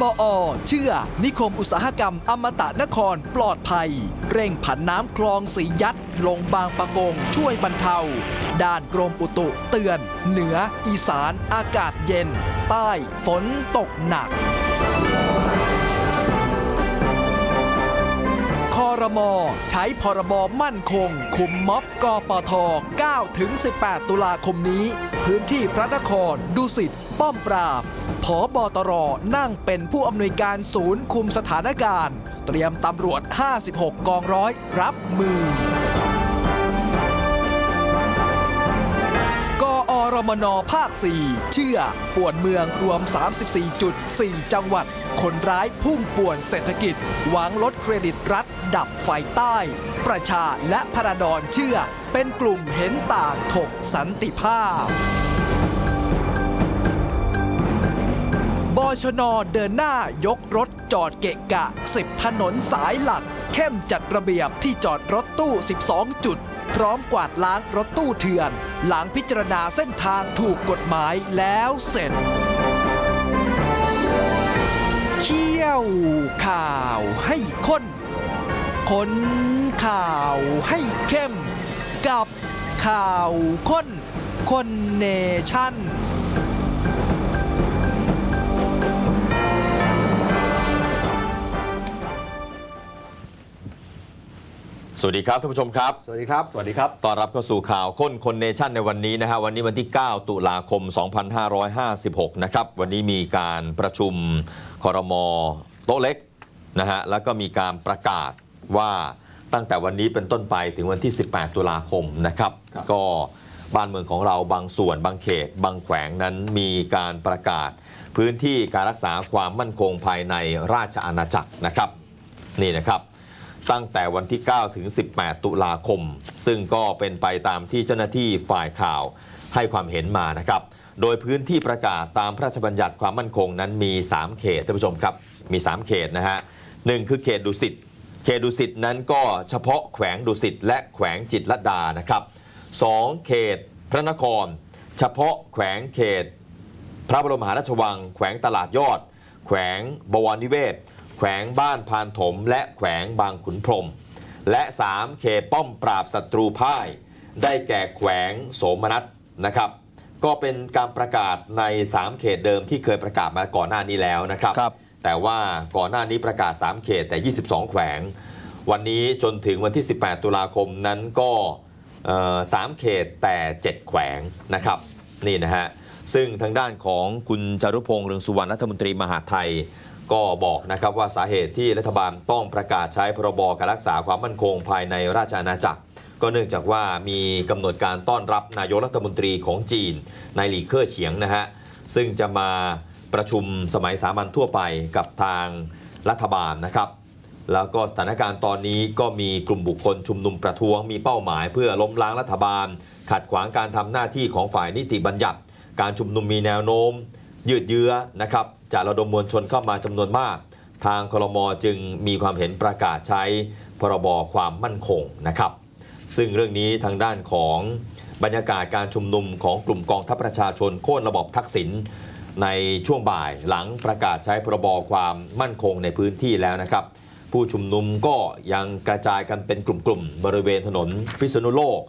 บอ เชื่อ นิคมอุตสาหกรรมอมตะนครปลอดภัย เร่งผันน้ำคลองสียัด ลงบางปะกง ช่วยบรรเทา ด้านกรมอุตุเตือน เหนือ อีสาน อากาศเย็น ใต้ฝนตกหนัก ช้พรบมั่นคง คุมม็อบกปท 9 ถึง 18 ตุลาคมนี้ พื้นที่พระนคร ดุสิต ป้อมปราบผอบอตรนั่งเป็นผู้อำนวยการศูนย์คุมสถานการณ์ เตรียมตำรวจ 56 กองร้อยรับมือ มนภาค 4 เชื่อป่วนเมืองรวม 34.4 จังหวัด คนร้ายพุ่งป่วนเศรษฐกิจ หวังลดเครดิตรัฐ ดับไฟใต้ ประชาและพระดอนเชื่อ เป็นกลุ่มเห็นต่างถกสันติภาพบชนเดินหน้ายกรถจอดเกะกะ 10 ถนนสายหลัก เข้มจัดระเบียบที่จอดรถตู้ 12 จุด พร้อมกวาดล้างรถตู้เถื่อน หลังพิจารณาเส้นทางถูกกฎหมายแล้วเสร็จ เขี้ยวข่าวให้ข้นคนข่าวให้เข้ม กับข่าวข้นคนเนชั่น สวัสดีครับท่านผู้ชมครับ สวัสดีครับ สวัสดีครับต้อนรับเข้าสู่ข่าวค้นคนเนชั่นในวันนี้นะฮะวันนี้วันที่ 9 ตุลาคม 2556 นะครับ วันนี้มีการประชุมคอรมอโต๊ะเล็กนะฮะแล้วก็มีการประกาศว่าตั้งแต่วันนี้เป็นต้นไปถึงวันที่ 18 ตุลาคมนะครับครับก็บ้านเมืองของเราบางส่วน บางเขต บางแขวงนั้นมีการประกาศ พื้นที่การรักษาความมั่นคงภายในราชอาณาจักรนะครับ นี่นะครับ ตั้งแต่วันที่ 9 ถึง 18 ตุลาคม ซึ่งก็เป็นไปตามที่เจ้าหน้าที่ฝ่ายข่าวให้ความเห็นมานะครับ โดยพื้นที่ประกาศตามพระราชบัญญัติความมั่นคงนั้นมี 3 เขตท่านผู้ชมครับ มี 3 เขตนะฮะหนึ่งคือเขตดุสิต เขตดุสิตนั้นก็เฉพาะแขวงดุสิตและแขวงจิตรลดานะครับสองเขตพระนคร เฉพาะแขวงเขต พระบรมมหาราชวัง แขวงตลาดยอด แขวงบวรนิเวศ แขวงบ้านพานถม และแขวงบางขุนพรหมและ 3 เขตป้อมปราบศัตรูพ่าย ได้แก่แขวงโสมนัสนะครับก็เป็นการประกาศใน 3 เขตเดิมที่เคยประกาศมาก่อนหน้านี้แล้วนะครับครับแต่ว่าก่อนหน้านี้ประกาศ 3 เขตแต่ 22 แขวง วันนี้จนถึงวันที่ 18 ตุลาคมนั้นก็เอ่อสามเขตแต่ 7 แขวงนะครับนี่นะฮะซึ่งทางด้านของคุณจารุพงษ์เรืองสุวรรณรัฐมนตรีมหาดไทย ก็บอกนะครับว่าสาเหตุที่รัฐบาลต้องประกาศใช้พรบการรักษาความมั่นคงภายในราชอาณาจักร ก็เนื่องจากว่ามีกำหนดการต้อนรับนายกรัฐมนตรีของจีนนายหลีเค่อเฉียงนะฮะซึ่งจะมาประชุมสมัยสามัญทั่วไปกับทางรัฐบาลนะครับ แล้วก็สถานการณ์ตอนนี้ก็มีกลุ่มบุคคลชุมนุมประท้วงมีเป้าหมายเพื่อล้มล้างรัฐบาล ขัดขวางการทำหน้าที่ของฝ่ายนิติบัญญัติ การชุมนุมมีแนวโน้ม ยืดเยื้อนะครับจะระดมมวลชนเข้ามาจำนวนมาก ทางคลมจึงมีความเห็นประกาศใช้พรบความมั่นคงนะครับ ซึ่งเรื่องนี้ทางด้านของบรรยากาศการชุมนุมของกลุ่มกองทัพประชาชนโค่นระบบทักษิณในช่วงบ่ายหลังประกาศใช้พรบความมั่นคงในพื้นที่แล้วนะครับ ผู้ชุมนุมก็ยังกระจายกันเป็นกลุ่มๆ บริเวณถนนพิษณุโลก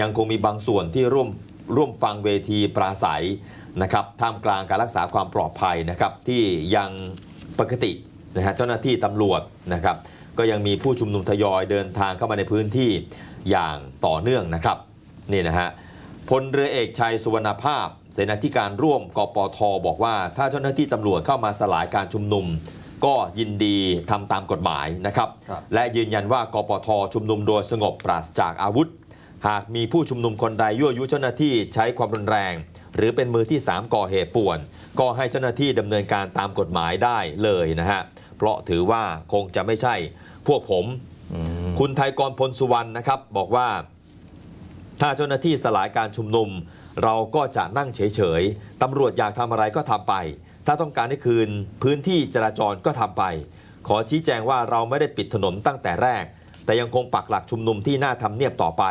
ยังคงมีบางส่วนที่ร่วมร่วมฟังเวทีปราศัย นะครับท่ามกลางการรักษาความปลอดภัยนะครับที่ยังปกตินะฮะเจ้าหน้าที่ตำรวจนะครับก็ยังมีผู้ชุมนุมทยอยเดินทางเข้ามาในพื้นที่อย่างต่อเนื่องนะครับนี่นะฮะพลเรือเอกชัยสุวรรณภาพ เสนาธิการร่วมกปทบอกว่า ถ้าเจ้าหน้าที่ตำรวจเข้ามาสลายการชุมนุม ก็ยินดีทำตามกฎหมายนะครับครับและยืนยันว่ากปทชุมนุมโดยสงบปราศจากอาวุธ หากมีผู้ชุมนุมคนใดยั่วยุเจ้าหน้าที่ใช้ความรุนแรง หรือเป็นมือที่ 3 ก่อเหตุป่วน ก็ให้เจ้าหน้าที่ดำเนินการตามกฎหมายได้เลยนะฮะ เพราะถือว่าคงจะไม่ใช่พวกผม คุณไทยกรพลสุวรรณนะครับ บอกว่า ถ้าเจ้าหน้าที่สลายการชุมนุม เราก็จะนั่งเฉยๆตำรวจอยากทำอะไรก็ทำไป ถ้าต้องการให้คืนพื้นที่จราจรก็ทำไป ขอชี้แจงว่าเราไม่ได้ปิดถนนตั้งแต่แรก แต่ยังคงปักหลักชุมนุมที่หน้าทำเนียบต่อไป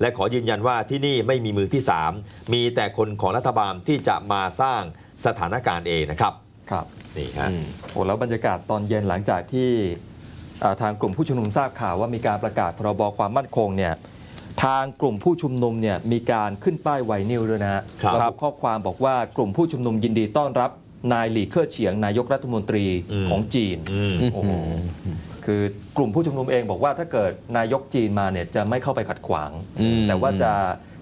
และขอยืนยันว่าที่นี่ไม่มีมือที่ 3 มีแต่คนของรัฐบาลที่จะมาสร้างสถานการณ์เองนะครับ ครับนี่ฮะอืมโอ้แล้วบรรยากาศตอนเย็นหลังจากที่อ่าทางกลุ่มผู้ชุมนุมทราบข่าวว่ามีการประกาศพรบความมั่นคงเนี่ยทางกลุ่มผู้ชุมนุมเนี่ยมีการขึ้นป้ายไวนิลด้วยนะฮะครับระบุข้อความบอกว่ากลุ่มผู้ชุมนุมยินดีต้อนรับนายหลี่เค่อเฉียงนายกรัฐมนตรีอืมของจีนอืมโอ้โห คือกลุ่มผู้ชุมนุมเองบอกว่าถ้าเกิดนายกจีนมาเนี่ยจะไม่เข้าไปขัดขวางอืมแต่ว่าจะ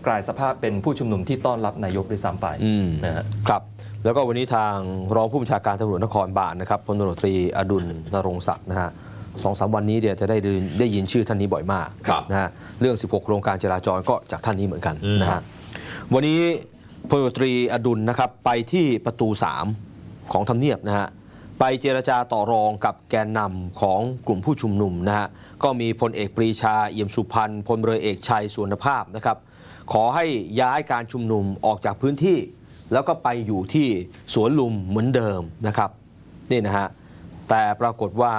กลายสภาพเป็นผู้ชุมนุมที่ต้อนรับนายกด้วยซ้ำไปอืมนะฮะครับแล้วก็วันนี้ทางรองผู้บัญชาการตำรวจนครบาลนะครับพลตำรวจตรีอดุลนรงศักดิ์นะฮะสองสามวันนี้เดี๋ยวจะได้ได้ได้ยินชื่อท่านนี้บ่อยมากครับนะฮะเรื่อง 16 โครงการจราจรก็จากท่านนี้เหมือนกันอืมนะฮะวันนี้พลตำรวจตรีอดุลนะครับไปที่ประตู 3 ของทำเนียบนะฮะ ไปเจรจาต่อรองกับแกนนำของกลุ่มผู้ชุมนุมนะฮะก็มีพลเอกปรีชาเอี่ยมสุพรรณพลเรือเอกชัยสวนภาพนะครับ ขอให้ย้ายการชุมนุมออกจากพื้นที่ แล้วก็ไปอยู่ที่สวนลุมเหมือนเดิมนะครับนี่นะฮะแต่ปรากฏว่า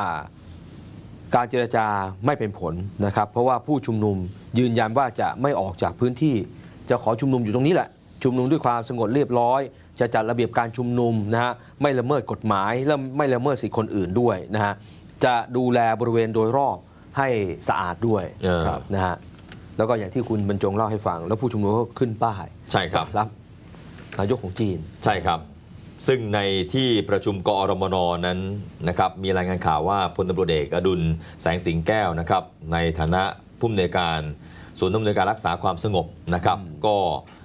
การเจรจาไม่เป็นผลนะครับ เพราะว่าผู้ชุมนุมยืนยันว่าจะไม่ออกจากพื้นที่ จะขอชุมนุมอยู่ตรงนี้แหละ ชุมนุมด้วยความสงบเรียบร้อย จะจัดระเบียบการชุมนุมนะฮะไม่ละเมิดกฎหมายและไม่ละเมิดสิทธิคนอื่นด้วยนะฮะจะดูแลบริเวณโดยรอบให้สะอาดด้วยเออครับนะฮะแล้วก็อย่างที่คุณบรรจงเล่าให้ฟัง แล้วผู้ชุมนุมก็ขึ้นป้ายใช่ครับรับนายกของจีนใช่ครับ ซึ่งในที่ประชุมกอรมนนั้นนะครับมีรายงานข่าวว่าพลตำรวจเอกอดุลแสงสิงแก้วนะครับในฐานะผู้อำนวยการศูนย์อำนวยการรักษาความสงบนะครับ ก็เอ่อ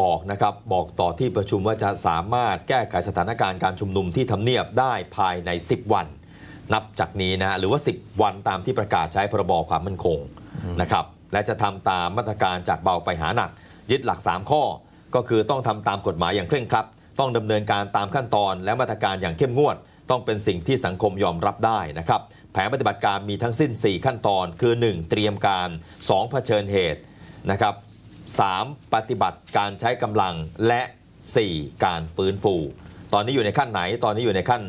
บอกนะครับบอกต่อที่ประชุมว่าจะสามารถแก้ไขสถานการณ์การชุมนุมที่ทำเนียบได้ภายใน 10 วัน นับจากนี้นะหรือว่า 10 วันตามที่ประกาศใช้พรบความมั่นคงนะครับและจะทำตามมาตรการจากเบาไปหาหนัก ยึดหลัก 3 ข้อ ก็คือต้องทำตามกฎหมายอย่างเคร่งครัดต้องดำเนินการตามขั้นตอน และมาตรการอย่างเข้มงวด ต้องเป็นสิ่งที่สังคมยอมรับได้นะครับแผนปฏิบัติการมีทั้งสิ้น 4 ขั้นตอน คือ 1. เตรียมการ 2. เผชิญเหตุนะครับ 3. ปฏิบัติการใช้กำลังและ 4. การฟื้นฟู ตอนนี้อยู่ในขั้นไหนตอนนี้อยู่ในขั้น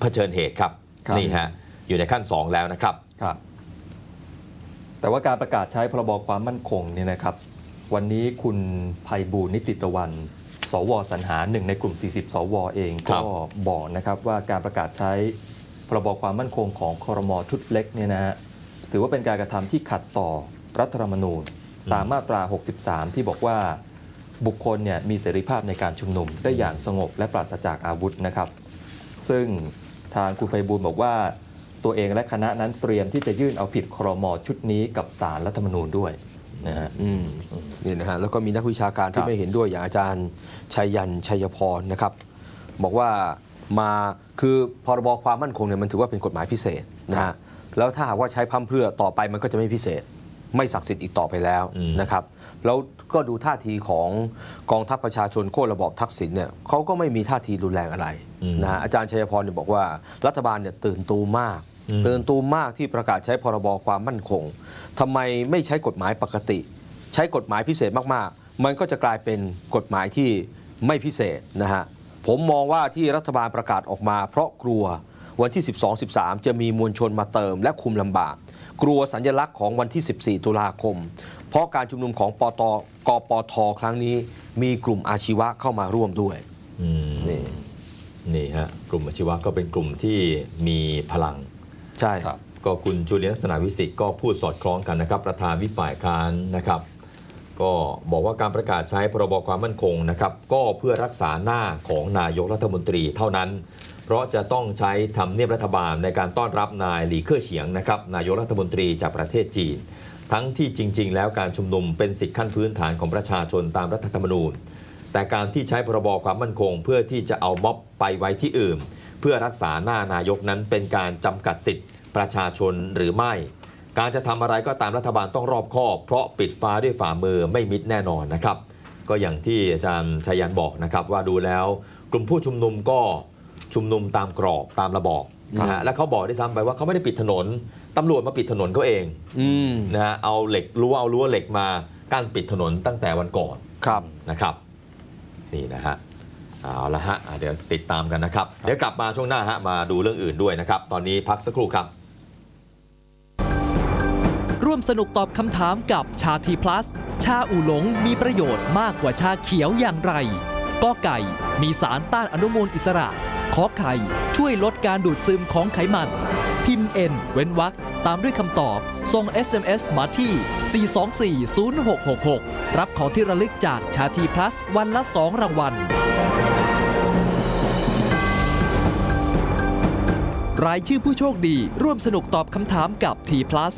เผชิญเหตุครับครับ นี่ฮะอยู่ในขั้น 2 แล้วนะครับ ครับ แต่ว่าการประกาศใช้พรบความมั่นคงเนี่ยนะครับ วันนี้คุณภัยบูลย์นิติตะวัน สวสรรหาหนึ่งในกลุ่ม 40 สวเองครัก็บ บอกนะครับว่าการประกาศใช้พรบความมั่นคงของคอรมอชุดเล็กเนี่ยนะฮะถือว่าเป็นการกระทำที่ขัดต่อรัฐธรรมนูญ ตามมาตรา 63 ที่บอกว่าบุคคลเนี่ยมีเสรีภาพในการชุมนุมได้อย่างสงบและปราศจากอาวุธนะครับ ซึ่งทางคุณไพบูลย์บอกว่า ตัวเองและคณะนั้นเตรียมที่จะยื่นเอาผิดครมชุดนี้กับสารรัฐธรรมนูญด้วยนะฮะอืมนี่นะฮะแล้วก็มีนักวิชาการครัที่บไม่เห็นด้วยอย่างอาจารย์ชัยยันชัยพรนะครับ บอกว่ามาคือพรบความมั่นคงเนี่ยมันถือว่าเป็นกฎหมายพิเศษนะฮะแล้วถ้าหากว่าใช้พั่มเพรื่อต่อไปมันก็จะไม่พิเศษ ไม่ศักดิ์สิทธิ์อีกต่อไปแล้วอืมนะครับแล้วก็ดูท่าทีของกองทัพประชาชนโค่นระบอบทักษิณเนี่ยเขาก็ไม่มีท่าทีรุนแรงอะไรนะฮะอาจารย์ชัยพรเนี่ยบอกว่ารัฐบาลเนี่ยตื่นตูมมากตื่นตูมมากที่ประกาศใช้พรบความมั่นคงทำไมไม่ใช้กฎหมายปกติ ใช้กฎหมายพิเศษมากๆ มันก็จะกลายเป็นกฎหมายที่ไม่พิเศษนะฮะผมมองว่าที่รัฐบาลประกาศออกมา เพราะกลัววันที่ 12 13 จะมีมวลชนมาเติมและคุมลำบาก กลัวสัญลักษณ์ของวันที่ 14 ตุลาคม เพราะการชุมนุมของปตกปทครั้งนี้ มีกลุ่มอาชีวะเข้ามาร่วมด้วยอืมนี่นี่ฮะกลุ่มอาชีวะก็เป็นกลุ่มที่มีพลังใช่ครับ ก็คุณจุลินลักษณะวิสิทธิ์ก็พูดสอดคล้องกันนะครับ ประธานวิฝ่ายค้านนะครับ ก็บอกว่าการประกาศใช้พรบความมั่นคงนะครับ ก็เพื่อรักษาหน้าของนายกรัฐมนตรีเท่านั้น เพราะจะต้องใช้ทำเนียบรัฐบาลในการต้อนรับนายหลีเค่อเฉียงนะครับนายกรัฐมนตรีจากประเทศจีน ทั้งที่จริง ๆ แล้วการชุมนุมเป็นสิทธิขั้นพื้นฐานของประชาชนตามรัฐธรรมนูญ แต่การที่ใช้พรบความมั่นคง เพื่อที่จะเอาม็อบไปไว้ที่อื่น เพื่อรักษาหน้านายกนั้นเป็นการจำกัดสิทธิประชาชนหรือไม่การจะทำอะไรก็ตามรัฐบาลต้องรอบคอบเพราะปิดฟ้าด้วยฝ่ามือไม่มิดแน่นอนนะครับ ก็อย่างที่อาจารย์ชัยยันบอกนะครับว่าดูแล้ว กลุ่มผู้ชุมนุมก็ ชุมนุมตามกรอบตามระบอบนะฮะและเขาบอกได้วยซ้ำไปว่าเขาไม่ได้ปิดถนนตำรวจมาปิดถนนเขาเองอืมนะฮะเอาเหล็กรั้วเอารั้วเหล็กมากั้นปิดถนนตั้งแต่วันก่อนครับนะครับ นี่นะฮะเอาละฮะอะเดี๋ยวติดตามกันนะครับ เดี๋ยวกลับมาช่วงหน้าฮะมาดูเรื่องอื่นด้วยนะครับ ตอนนี้พักสักครู่ครับร่วมสนุกตอบคำถามกับชาทีพลัส ชาอูหลงมีประโยชน์มากกว่าชาเขียวอย่างไรกอไก่มีสารต้านอนุมูลอิสระ ขอไข่ช่วยลดการดูดซึมของไขมัน พิมพ์ N เว้นวรรคตามด้วยคำตอบ ส่ง SMS มาที่ 4240666 รับของที่ระลึกจากชาทีพลัสวันละ 2 รางวัล รายชื่อผู้โชคดีร่วมสนุกตอบคำถามกับ T Plus